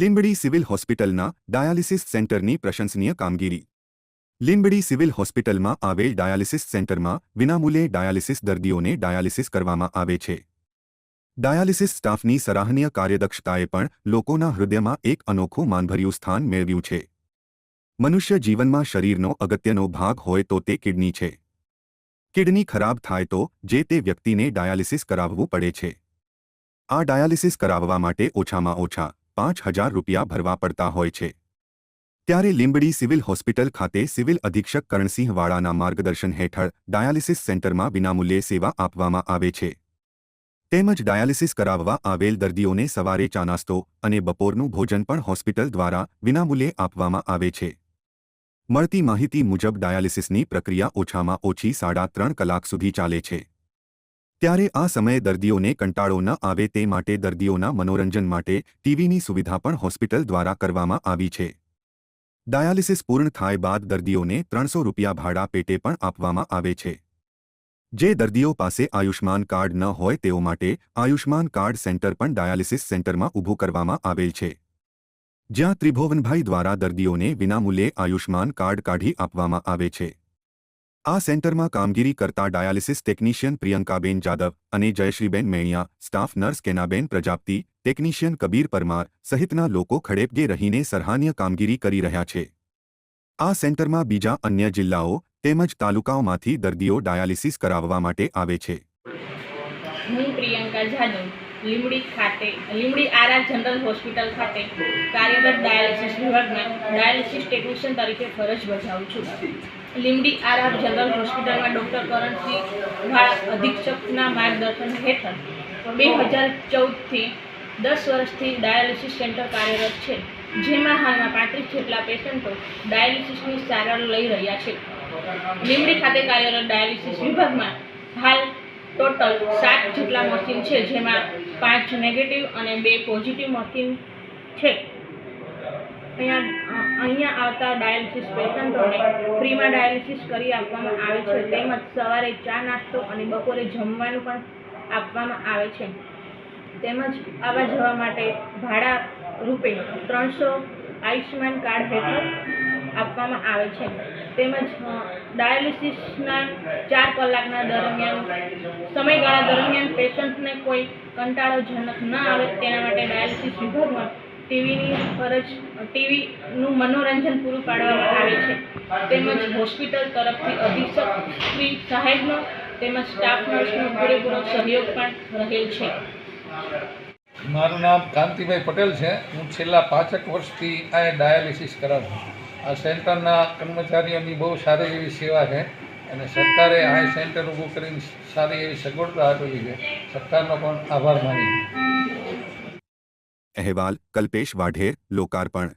Limbdi civil હોસ્પિટલના dialysis સેન્ટરની પ્રશંસનીય કામગીરી. લીંબડી સિવિલ હોસ્પિટલમાં આવેલ ડાયાલિસિસ સેન્ટરમાં વિનામૂલ્યે ડાયાલિસિસ દર્દીઓને ડાયાલિસિસ કરવામાં આવે છે. ડાયાલિસિસ સ્ટાફની સરાહનીય કાર્યદક્ષતાએ પણ લોકોના હૃદયમાં એક અનોખું માનભર્યું સ્થાન મેળવ્યું છે. મનુષ્ય જીવનમાં શરીરનો અગત્યનો ભાગ હોય તો તે કિડની છે. કિડની ખરાબ થાય તો જે તે વ્યક્તિને ડાયાલિસિસ કરાવવું પડે છે. આ ડાયાલિસિસ કરાવવા માટે ઓછામાં ઓછા પાંચ હજાર રૂપિયા ભરવા પડતા હોય છે. ત્યારે લીંબડી સિવિલ હોસ્પિટલ ખાતે સિવિલ અધિક્ષક કરણસિંહ વાળાના માર્ગદર્શન હેઠળ ડાયાલિસિસ સેન્ટરમાં વિનામૂલ્યે સેવા આપવામાં આવે છે. તેમજ ડાયાલિસિસ કરાવવા આવેલ દર્દીઓને સવારે ચા નાસ્તો અને બપોરનું ભોજન પણ હોસ્પિટલ દ્વારા વિનામૂલ્યે આપવામાં આવે છે. મળતી માહિતી મુજબ ડાયાલિસિસની પ્રક્રિયા ઓછામાં ઓછી સાડા ત્રણ કલાક સુધી ચાલે છે. ત્યારે આ સમયે દર્દીઓને કંટાળો ન આવે તે માટે દર્દીઓના મનોરંજન માટે ટીવીની સુવિધા પણ હોસ્પિટલ દ્વારા કરવામાં આવી છે. ડાયાલિસિસ પૂર્ણ થાય બાદ દર્દીઓને ત્રણસો રૂપિયા ભાડા પેટે પણ આપવામાં આવે છે. જે દર્દીઓ પાસે આયુષ્માન કાર્ડ ન હોય તેઓ માટે આયુષ્માન કાર્ડ સેન્ટર પણ ડાયાલિસિસ સેન્ટરમાં ઊભું કરવામાં આવેલ છે. જ્યાં ત્રિભુવનભાઈ દ્વારા દર્દીઓને વિનામૂલ્યે આયુષ્માન કાર્ડ કાઢી આપવામાં આવે છે. આ સેન્ટરમાં કામગીરી કરતા ડાયાલિસિસ ટેકનિશિયન પ્રિયંકાબેન જાદવ અને Jayshreeben Meniya, staff nurse Kenaben Prajapati, technician Kabir Parmar સહિતના લોકો ખડેપગે રહીને સરાહનીય કામગીરી કરી રહ્યા છે. આ સેન્ટરમાં બીજા અન્ય જિલ્લાઓ તેમજ તાલુકાઓમાંથી દર્દીઓ ડાયાલિસિસ કરાવવા માટે આવે છે. હું પ્રિયંકા જાદવ લીમડી ખાતે લીમડી આરા જનરલ હોસ્પિટલ ખાતે કાર્યરત ડાયાલિસિસ વિભાગમાં ડાયાલિસિસ ટેકનિશિયન તરીકે ફરજ બજાવું છું. લીમડી આરઆર જનરલ હોસ્પિટલમાં ડૉક્ટર કરણસિંહ વાળા અધિક્ષકના માર્ગદર્શન હેઠળ બે હજાર ચૌદથી દસ વર્ષથી ડાયાલિસિસ સેન્ટર કાર્યરત છે. જેમાં હાલમાં પાંત્રીસ જેટલા પેશન્ટો ડાયાલિસિસની સારવાર લઈ રહ્યા છે. લીમડી ખાતે કાર્યરત ડાયાલિસિસ વિભાગમાં હાલ ટોટલ સાત જેટલા મશીન છે, જેમાં પાંચ નેગેટિવ અને બે પોઝિટિવ મશીન છે. અહીંયા અહીંયા આવતા ડાયાલિસિસ પેશન્ટોને ફ્રીમાં ડાયાલિસિસ કરી આપવામાં આવે છે. તેમજ સવારે ચા નાસ્તો અને બપોરે જમવાનું પણ આપવામાં આવે છે. તેમજ આવવા જવા માટે ભાડા રૂપે ત્રણસો આયુષ્યમાન કાર્ડ હેઠળ આપવામાં આવે છે. તેમજ ડાયાલિસિસના ચાર કલાકના દરમિયાન, સમયગાળા દરમિયાન પેશન્ટને કોઈ કંટાળોજનક ન આવે, તેના માટે ડાયાલિસિસ વિભાગમાં ટીવીની ફરજ ટીવીનું મનોરંજન પૂરું પાડવામાં આવે છે. તેમજ હોસ્પિટલ તરફથી અધિક્ષક શ્રી સાહેબનો તેમજ સ્ટાફ નર્સનો પૂરેપૂરો સહયોગ પણ રહેલ છે. મારું નામ કાંતિભાઈ પટેલ છે. હું છેલ્લા પાંચેક વર્ષથી આ ડાયાલિસિસ કરાવું છું. આ સેન્ટરના કર્મચારીઓની બહુ સારી એવી સેવા છે અને સરકારે આ સેન્ટર ઊભું કરીને સારી એવી સગવડતા આપેલી છે. સરકારનો પણ આભાર માની અહેવાલ કલ્પેશ વાઢેર લોકાર્પણ.